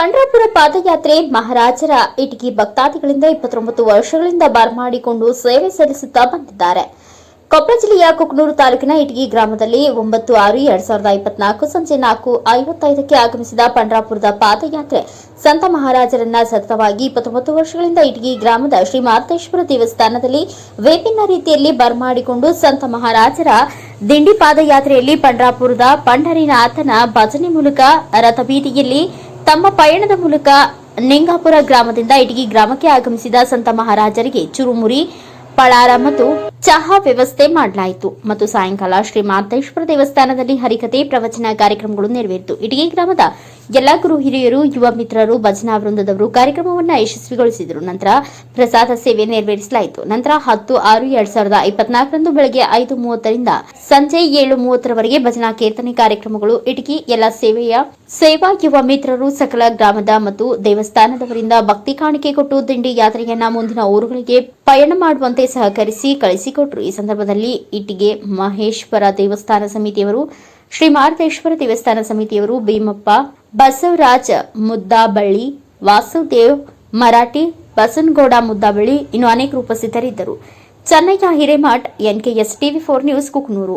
ಪಂಡ್ರಾಪುರ ಪಾದಯಾತ್ರೆ ಮಹಾರಾಜರ ಇಟಗಿ ಭಕ್ತಾದಿಗಳಿಂದ ಇಪ್ಪತ್ತೊಂಬತ್ತು ವರ್ಷಗಳಿಂದ ಬರಮಾಡಿಕೊಂಡು ಸೇವೆ ಸಲ್ಲಿಸುತ್ತಾ ಬಂದಿದ್ದಾರೆ. ಕೊಪ್ಪಳ ಜಿಲ್ಲೆಯ ಕುಕನೂರು ತಾಲೂಕಿನ ಇಟಗಿ ಗ್ರಾಮದಲ್ಲಿ ಒಂಬತ್ತು ಆರು ಎರಡ್ ಸಾವಿರದ ಇಪ್ಪತ್ನಾಲ್ಕು ಸಂಜೆ ನಾಲ್ಕು ಐವತ್ತೈದಕ್ಕೆ ಆಗಮಿಸಿದ ಪಂಡ್ರಾಪುರದ ಪಾದಯಾತ್ರೆ ಸಂತ ಮಹಾರಾಜರನ್ನ ಸತತವಾಗಿ ಇಪ್ಪತ್ತೊಂಬತ್ತು ವರ್ಷಗಳಿಂದ ಇಟಗಿ ಗ್ರಾಮದ ಶ್ರೀ ಮಾತೇಶ್ವರ ದೇವಸ್ಥಾನದಲ್ಲಿ ವಿಭಿನ್ನ ರೀತಿಯಲ್ಲಿ ಬರಮಾಡಿಕೊಂಡು ಸಂತ ಮಹಾರಾಜರ ದಿಂಡಿ ಪಾದಯಾತ್ರೆಯಲ್ಲಿ ಪಂಡ್ರಾಪುರದ ಪಂಡರಿನಾಥನ ಭಜನೆ ಮೂಲಕ ರಥಬೀದಿಯಲ್ಲಿ ತಮ್ಮ ಪಯಣದ ಮೂಲಕ ನಿಂಗಾಪುರ ಗ್ರಾಮದಿಂದ ಇಟಗಿ ಗ್ರಾಮಕ್ಕೆ ಆಗಮಿಸಿದ ಸಂತ ಮಹಾರಾಜರಿಗೆ ಚುರುಮುರಿ, ಪಳಾರ ಮತ್ತು ಚಹಾ ವ್ಯವಸ್ಥೆ ಮಾಡಲಾಯಿತು. ಮತ್ತು ಸಾಯಂಕಾಲ ಶ್ರೀ ಮಾತೇಶ್ವರ ದೇವಸ್ಥಾನದಲ್ಲಿ ಹರಿಕತೆ ಪ್ರವಚನ ಕಾರ್ಯಕ್ರಮಗಳು ನೆರವೇರಿತು. ಇಟಗಿ ಗ್ರಾಮದ ಎಲ್ಲ ಗುರು ಹಿರಿಯರು, ಯುವ ಮಿತ್ರರು, ಭಜನಾ ವೃಂದದವರು ಕಾರ್ಯಕ್ರಮವನ್ನು ಯಶಸ್ವಿಗೊಳಿಸಿದರು. ನಂತರ ಪ್ರಸಾದ ಸೇವೆ ನೆರವೇರಿಸಲಾಯಿತು. ನಂತರ ಹತ್ತು ಆರು ಎರಡ್ ಸಾವಿರದ ಇಪ್ಪತ್ನಾಲ್ಕರಂದು ಬೆಳಗ್ಗೆ ಐದು ಮೂವತ್ತರಿಂದ ಸಂಜೆ ಏಳು ಮೂವತ್ತರವರೆಗೆ ಭಜನಾ ಕೀರ್ತನೆ ಕಾರ್ಯಕ್ರಮಗಳು. ಇಟಕಿ ಎಲ್ಲ ಸೇವೆಯ ಸೇವಾ ಯುವ ಮಿತ್ರರು ಸಕಲ ಗ್ರಾಮದ ಮತ್ತು ದೇವಸ್ಥಾನದವರಿಂದ ಭಕ್ತಿ ಕಾಣಿಕೆ ಕೊಟ್ಟು ದಿಂಡಿ ಯಾತ್ರೆಯನ್ನ ಮುಂದಿನ ಊರುಗಳಿಗೆ ಪಯಣ ಮಾಡುವಂತೆ ಸಹಕರಿಸಿ ಕಳಿಸಿಕೊಟ್ರು. ಈ ಸಂದರ್ಭದಲ್ಲಿ ಇಟಿಗೆ ಮಹೇಶ್ವರ ದೇವಸ್ಥಾನ ಸಮಿತಿಯವರು ಶ್ರೀ ಮಾರುತೇಶ್ವರ ದೇವಸ್ಥಾನ ಸಮಿತಿಯವರು ಭೀಮಪ್ಪ, ಬಸವರಾಜ ಮುದ್ದಾಬಳ್ಳಿ, ವಾಸುದೇವ್ ಮರಾಠಿ, ಬಸನಗೌಡ ಮುದ್ದಾಬಳ್ಳಿ ಇನ್ನು ಅನೇಕರು ಉಪಸ್ಥಿತರಿದ್ದರು. Chennayya Hiremath, NKS TV four news, Kuknur.